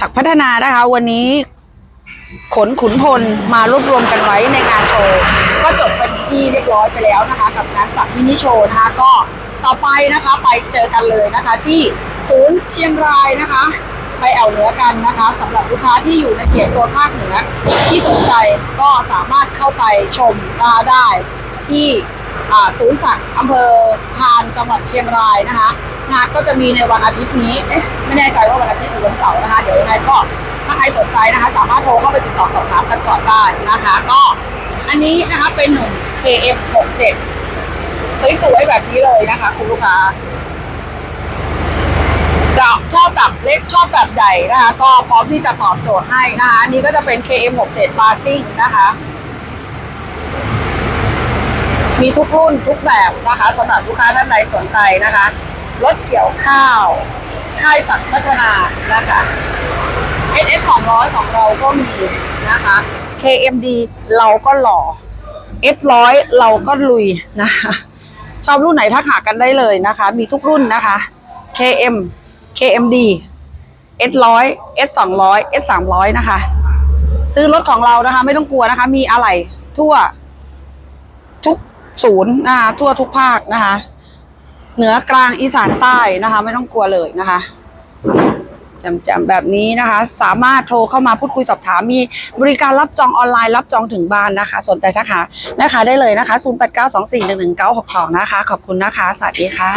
ศักพัฒนานะคะ วันนี้ขนขุนพลมารวบรวมกันไว้ในงานโชว์ ก็จบเป็นที่เรียบร้อยไปแล้วนะคะ กับงานสักมินิโชว์นะคะก็ต่อไปนะคะไปเจอกันเลยนะคะ ที่ศูนย์เชียงรายนะคะ ไปแอวเหนือกันนะคะสำหรับลูกค้าที่อยู่ในเขตตัวภาคเหนือที่สนใจก็สามารถเข้าไปชมมาได้ที่ศูนย์สักอำเภอพานจังหวัดเชียงรายนะคะ งานก็จะมีในวันอาทิตย์นี้เอ๊ะไม่แน่ใจว่าวันอาทิตย์หรือวันเสาร์นะคะเดี๋ยวยังไงก็ถ้าใครสนใจนะคะ สามารถโทรเข้าไปติดต่อสอบถามกันก่อนได้นะคะ ก็อันนี้นะคะเป็นหนุ่ม KF67 สวยๆแบบนี้เลยนะคะ คุณลูกค้าจะชอบแบบเล็กชอบแบบใหญ่นะคะ ก็พร้อมที่จะตอบโจทย์ให้นะคะอันนี้ก็จะเป็น KM67 b a r s i n g นะคะมีทุกรุ่นทุกแบบนะคะสำหรับลูกค้าท่านใดสนใจนะคะ รถเกี่ยวข้าว ค่ายสัตว์พัฒนานะคะ SF ของร้อยของเราก็มีนะคะ KMD เราก็หล่อ F100 เราก็ลุยนะคะ ชอบรุ่นไหนทักหากันได้เลยนะคะ มีทุกรุ่นนะคะ KM KMD S100 S200 S300 นะคะ ซื้อรถของเรานะคะ ไม่ต้องกลัวนะคะ มีอะไหล่ทั่วทุกศูนย์นะคะทั่วทุกภาคนะคะ เหนือกลางอีสานใต้นะคะ ไม่ต้องกลัวเลยนะคะจำๆแบบนี้นะคะ สามารถโทรเข้ามาพูดคุยสอบถามมีบริการรับจองออนไลน์รับจองถึงบ้านนะคะ สนใจทักหาแม่ค้าได้เลยนะคะ 0892411962 นะคะ ขอบคุณนะคะ สวัสดีค่ะ